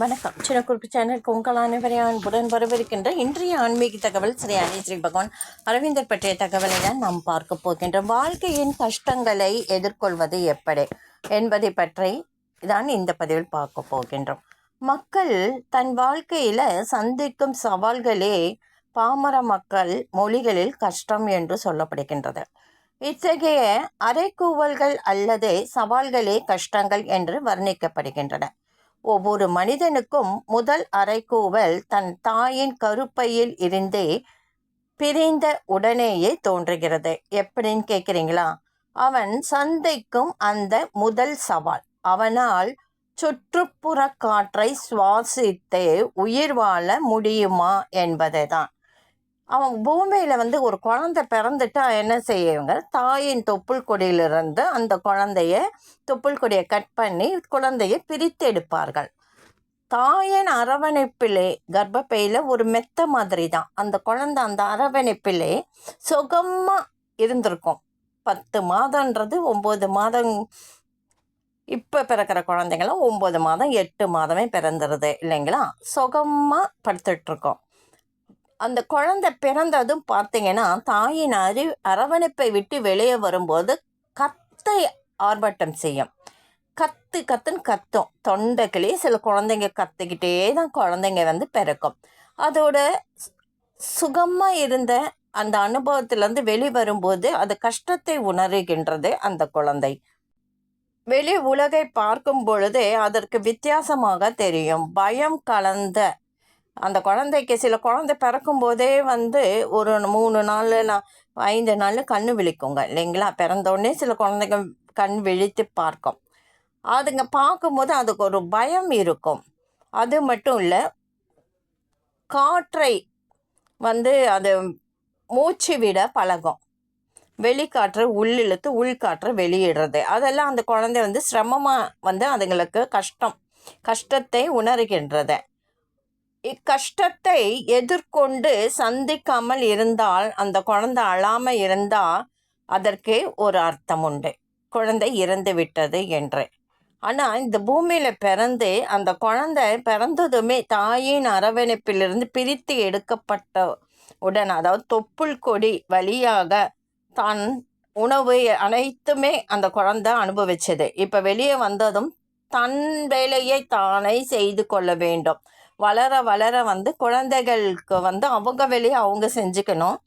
வணக்கம். சின்ன குறிப்பு சேனலுக்கு உங்கள் அனைவரையும் அன்புடன் வரவிருக்கின்ற இன்றைய ஆன்மீக தகவல் ஸ்ரீ அணி ஸ்ரீ பகவான் அரவிந்தர் பற்றிய தகவலை தான் நாம் பார்க்க போகின்றோம். வாழ்க்கையின் கஷ்டங்களை எதிர்கொள்வது எப்படி என்பதை பற்றி தான் இந்த பதிவில் பார்க்க போகின்றோம். மக்கள் தன் வாழ்க்கையில் சந்திக்கும் சவால்களே பாமர மக்கள் மொழிகளில் கஷ்டம் என்று சொல்லப்படுகின்றது. இத்தகைய அரைக்கூவல்கள் அல்லது சவால்களே கஷ்டங்கள் என்று வர்ணிக்கப்படுகின்றன. ஒவ்வொரு மனிதனுக்கும் முதல் அரைக்கூவல் தன் தாயின் கருப்பையில் இருந்தே பிரிந்த உடனேயே தோன்றுகிறது. எப்படின்னு கேட்குறீங்களா? அவன் சந்தைக்கும் அந்த முதல் சவால். அவனால் சுற்றுப்புற காற்றை சுவாசித்து உயிர் வாழ முடியுமா என்பதுதான். அவன் பூமியில் வந்து ஒரு குழந்தை பிறந்துட்டா என்ன செய்யுங்க? தாயின் தொப்புள் கொடியிலிருந்து அந்த குழந்தைய தொப்புள் கொடியை கட் பண்ணி குழந்தையை பிரித்து எடுப்பார்கள். தாயின் அரவணைப்பிலே கர்ப்பப்பையில் ஒரு மெத்த மாதிரி தான் அந்த குழந்தை அந்த அரவணைப்பிலே சுகமாக இருந்திருக்கும். பத்து மாதன்றது ஒம்பது மாதம். இப்போ பிறக்கிற குழந்தைங்களாம் ஒம்பது மாதம் எட்டு மாதமே பிறந்துருது இல்லைங்களா? சுகமாக படுத்துட்ருக்கோம் அந்த குழந்தை பிறந்ததும் பார்த்தீங்கன்னா தாயின் அறி அரவணைப்பை விட்டு வெளியே வரும்போது கத்தை ஆர்ப்பாட்டம் செய்யும். கத்து கத்துன்னு கத்தும். தொண்டைக்கிளே சில குழந்தைங்க கத்துக்கிட்டே தான் குழந்தைங்க வந்து பிறக்கும் அதோட சுகமாக இருந்த அந்த அனுபவத்திலேருந்து வெளிவரும்போது அது கஷ்டத்தை உணர்கின்றது அந்த குழந்தை. வெளி உலகை பார்க்கும் பொழுதே அதற்கு வித்தியாசமாக தெரியும். பயம் கலந்த அந்த குழந்தைக்கு சில குழந்தை பிறக்கும் போதே வந்து ஒரு மூணு நாள் நான் ஐந்து நாள் கண் விழிக்குங்க இல்லைங்களா? பிறந்தோடனே சில குழந்தைங்க கண் விழித்து பார்க்கும். அதுங்க பார்க்கும்போது அதுக்கு ஒரு பயம் இருக்கும். அது மட்டும் இல்லை காற்றை வந்து அது மூச்சு விட பழகும். வெளிக்காற்றை உள்ளிழுத்து உள்காற்றை வெளியிடுறது. அதெல்லாம் அந்த குழந்தை வந்து சிரமமாக வந்து அதுங்களுக்கு கஷ்டம் கஷ்டத்தை உணர்கின்றது. இக்கஷ்டத்தை எதிர்கொண்டு சந்திக்காமல் இருந்தால் அந்த குழந்தை அழாமல் இருந்தால் அதற்கு ஒரு அர்த்தம் உண்டு. குழந்தை இறந்து விட்டது என்று. ஆனால் இந்த பூமியில் பிறந்து அந்த குழந்தை பிறந்ததுமே தாயின் அரவணைப்பிலிருந்து பிரித்து எடுக்கப்பட்ட உடன் அதாவது தொப்புள் கொடி வழியாக தான் உணவு அனைத்துமே அந்த குழந்தை அனுபவிச்சது. இப்போ வெளியே வந்ததும் தன் வேலையை தானே செய்து கொள்ள வேண்டும். வளர வளர வந்து குழந்தைகளுக்கு வந்து அவங்க வேலையை அவங்க செஞ்சுக்கணும்.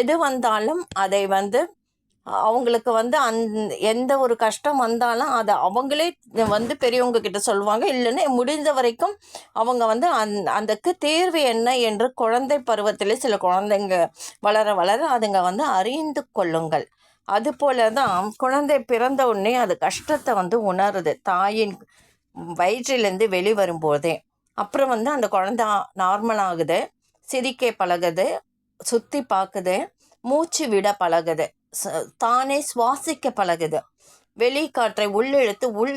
எது வந்தாலும் அதை வந்து அவங்களுக்கு வந்து அந் எந்த ஒரு கஷ்டம் வந்தாலும் அதை அவங்களே வந்து பெரியவங்க கிட்ட சொல்லுவாங்க. இல்லைன்னா முடிந்த வரைக்கும் அவங்க வந்து அந் அதுக்கு தேர்வு என்ன என்று குழந்தை பருவத்திலே சில குழந்தைங்க வளர வளர அதுங்க வந்து அறிந்து கொள்ளுங்கள். அதுபோல தான் குழந்தை பிறந்த உடனே அது கஷ்டத்தை வந்து உணருது. தாயின் வயிற்றிலேருந்து வெளிவரும்போதே. அப்புறம் வந்து அந்த குழந்த நார்மல் ஆகுது. சிரிக்க பழகுது. சுற்றி பார்க்குது மூச்சு விட பழகுது. தானே சுவாசிக்க பழகுது. வெளிக்காற்றை உள்ளிழுத்து உள்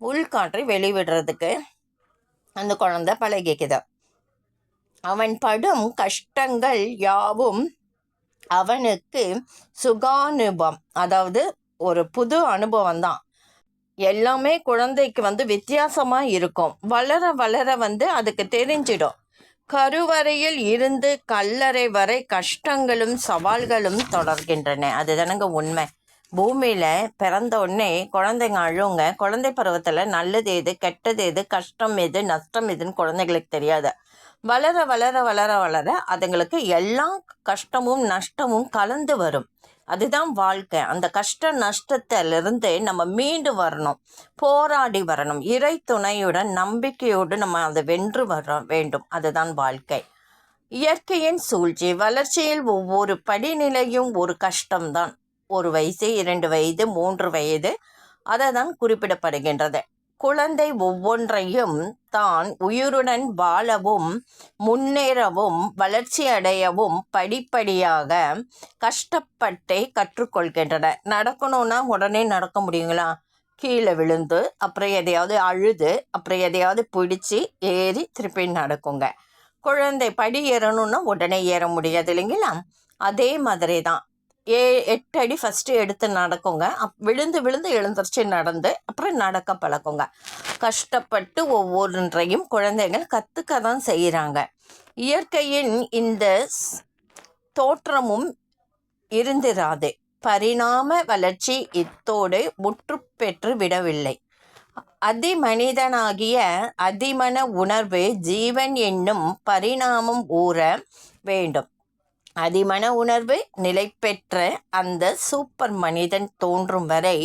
உள்காற்றை வெளிவிடுறதுக்கு அந்த குழந்த பழகிக்குது. அவன் படும் கஷ்டங்கள் யாவும் அவனுக்கு சுகானுபம் அதாவது ஒரு புது அனுபவம் தான். எல்லாமே குழந்தைக்கு வந்து வித்தியாசமாக இருக்கும். வளர வளர வந்து அதுக்கு தெரிஞ்சிடும். கருவறையில் இருந்து கல்லறை வரை கஷ்டங்களும் சவால்களும் தொடர்கின்றன. அதுதானுங்க உண்மை. பூமியில் பிறந்த உடனே குழந்தைங்க அழுங்க குழந்தை பருவத்தில் நல்லது எது கெட்டது எது கஷ்டம் எது நஷ்டம் எதுன்னு குழந்தைங்களுக்கு தெரியாது. வளர வளர வளர வளர அதுங்களுக்கு எல்லா கஷ்டமும் நஷ்டமும் கலந்து வரும். அதுதான் வாழ்க்கை. அந்த கஷ்ட நஷ்டத்திலிருந்து நம்ம மீண்டு வரணும். போராடி வரணும். இறை துணையுடன் நம்பிக்கையோடு நம்ம அதை வென்று வர வேண்டும். அதுதான் வாழ்க்கை. இயற்கையின் சூழ்ச்சி. வளர்ச்சியில் ஒவ்வொரு படிநிலையும் ஒரு கஷ்டம்தான். ஒரு வயசு இரண்டு வயது மூன்று வயது. அதை தான் குறிப்பிடப்படுகின்றது. குழந்தை ஒவ்வொன்றையும் தான் உயிருடன் வாழவும் முன்னேறவும் வளர்ச்சியடையவும் படிப்படியாக கஷ்டப்பட்டே கற்றுக்கொள்கின்றன. நடக்கணும்னா உடனே நடக்க முடியுங்களா? கீழே விழுந்து அப்புறம் எதையாவது அழுது அப்புறம் எதையாவது பிடிச்சி ஏறி திருப்பி நடக்குங்க. குழந்தை படி ஏறணும்னா உடனே ஏற முடியாது இல்லைங்களா? அதே மாதிரி தான் ஏ எட்டு அடி ஃபஸ்ட்டு எடுத்து நடக்குங்க. அப் விழுந்து விழுந்து எழுந்திரிச்சு நடந்து அப்புறம் நடக்க பழக்குங்க. கஷ்டப்பட்டு ஒவ்வொன்றையும் குழந்தைகள் கற்றுக்க தான் செய்கிறாங்க இயற்கையின் இந்த தோற்றமும் இருந்திராது. பரிணாம வளர்ச்சி இத்தோடு முற்று பெற்று விடவில்லை. அதிமனிதனாகிய அதிமன உணர்வு ஜீவன் என்னும் பரிணாமம் ஊற வேண்டும். அதிமன உணர்வு நிலை பெற்ற அந்த சூப்பர் மனிதன் தோன்றும் வரை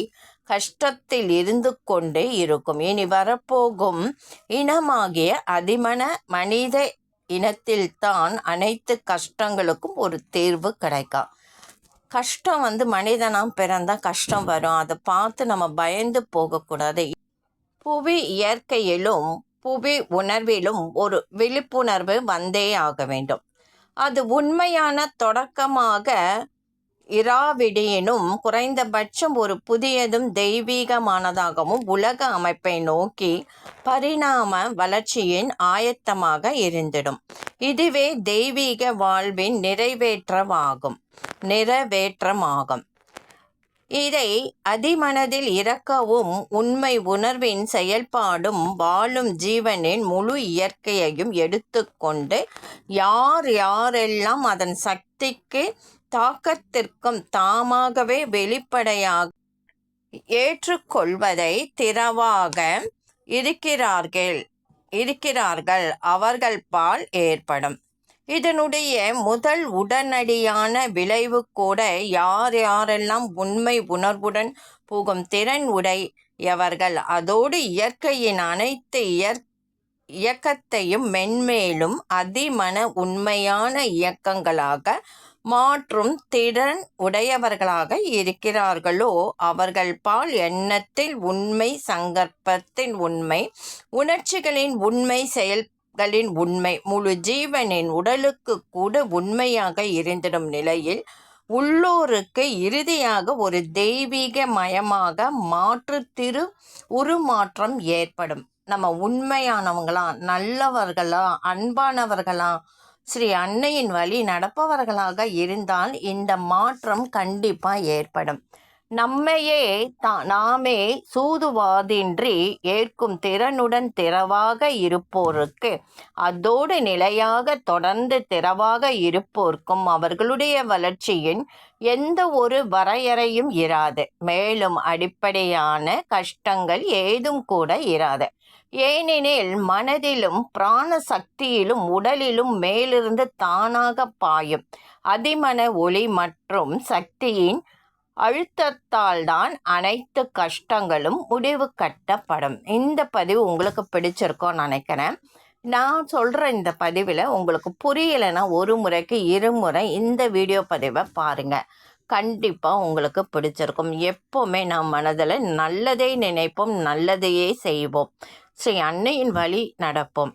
கஷ்டத்தில் இருந்து கொண்டே இருக்கும். இனி வரப்போகும் இனமாகிய அதிமன மனித இனத்தில்தான் அனைத்து கஷ்டங்களுக்கும் ஒரு தீர்வு கிடைக்கும். கஷ்டம் வந்து மனிதனாம் பிறந்தால் கஷ்டம் வரும். அதை பார்த்து நம்ம பயந்து போகக்கூடாது. புவி இயற்கையிலும் புவி உணர்விலும் ஒரு விழிப்புணர்வு வந்தே ஆக வேண்டும். அது உண்மையான தொடக்கமாக இராவிடினும் குறைந்தபட்சம் ஒரு புதியதும் தெய்வீகமானதாகவும் உலக அமைப்பை நோக்கி பரிணாம வளர்ச்சியின் ஆயத்தமாக இருந்திடும். இதுவே தெய்வீக வாழ்வின் நிறைவேற்றமாகும் நிறைவேற்றமாகும். இதை அதிமனதில் இறக்கவும் உண்மை உணர்வின் செயல்பாடும் வாழும் ஜீவனின் முழு இயற்கையையும் எடுத்துக்கொண்டு யார் யாரெல்லாம் அதன் சக்திக்கு தாக்கத்திற்கும் தாமாகவே வெளிப்படையாக ஏற்றுக்கொள்வதை திறவாக இருக்கிறார்கள் இருக்கிறார்கள். அவர்கள் பால் ஏற்படும். இதனுடைய முதல் உடனடியான விளைவு கூட யார் யாரெல்லாம் உண்மை உணர்வுடன் போகும் திறன் உடையவர்கள் அதோடு இயற்கையின் அனைத்து இயற் இயக்கத்தையும் மென்மேலும் அதிமன உண்மையான இயக்கங்களாக மாற்றும் திறன் உடையவர்களாக இருக்கிறார்களோ அவர்கள் பால் எண்ணத்தில் உண்மை சங்கற்பத்தின் உண்மை உணர்ச்சிகளின் உண்மை செயல் செயல்களின் உண்மை முழு ஜீவனின் உடலுக்கு கூட உண்மையாக இருந்திடும் நிலையில் உள்ளோருக்கு இறுதியாக ஒரு தெய்வீக மயமாக மாற்று திரு உருமாற்றம் ஏற்படும். நம்ம உண்மையானவங்களா நல்லவர்களா அன்பானவர்களா ஸ்ரீ அன்னையின் வழி நடப்பவர்களாக இருந்தால் இந்த மாற்றம் கண்டிப்பாக ஏற்படும். நம்மையே தா நாமே சூதுவாதின்றி ஏற்கும் திறனுடன் திறவாக இருப்போருக்கு அதோடு நிலையாக தொடர்ந்து திறவாக இருப்போர்க்கும் அவர்களுடைய வளர்ச்சியின் எந்த ஒரு வரையறையும் இராது. மேலும் அடிப்படையான கஷ்டங்கள் ஏதும் கூட இராது. ஏனெனில் மனதிலும் பிராண சக்தியிலும் உடலிலும் மேலிருந்து தானாக பாயும். அதிமன ஒளி மற்றும் சக்தியின் அழுத்தத்தால் தான் அனைத்து கஷ்டங்களும் முடிவு கட்டப்படும். இந்த பதிவு உங்களுக்கு பிடிச்சிருக்கோன்னு நினைக்கிறேன். நான் சொல்கிற இந்த பதிவில் உங்களுக்கு புரியலைன்னா ஒரு முறைக்கு இருமுறை இந்த வீடியோ பதிவை பாருங்கள் கண்டிப்பாக உங்களுக்கு பிடிச்சிருக்கும். எப்போவுமே நம் மனதில் நல்லதே நினைப்போம் நல்லதையே செய்வோம். ஸ்ரீ அன்னையின் வழி நடப்போம்.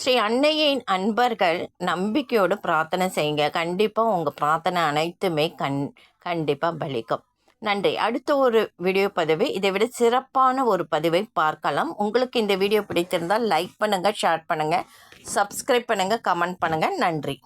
ஸ்ரீ அன்னையின் அன்பர்கள் நம்பிக்கையோடு பிரார்த்தனை செய்யுங்க. கண்டிப்பாக உங்கள் பிரார்த்தனை அனைத்துமே கண் கண்டிப்பாக பலிக்கும். நன்றி. அடுத்த ஒரு வீடியோ பதிவு. இதை விட சிறப்பான ஒரு பதிவை பார்க்கலாம். உங்களுக்கு இந்த வீடியோ பிடித்திருந்தால் லைக் பண்ணுங்கள் ஷேர் பண்ணுங்கள் சப்ஸ்கிரைப் பண்ணுங்கள் கமெண்ட் பண்ணுங்கள் நன்றி.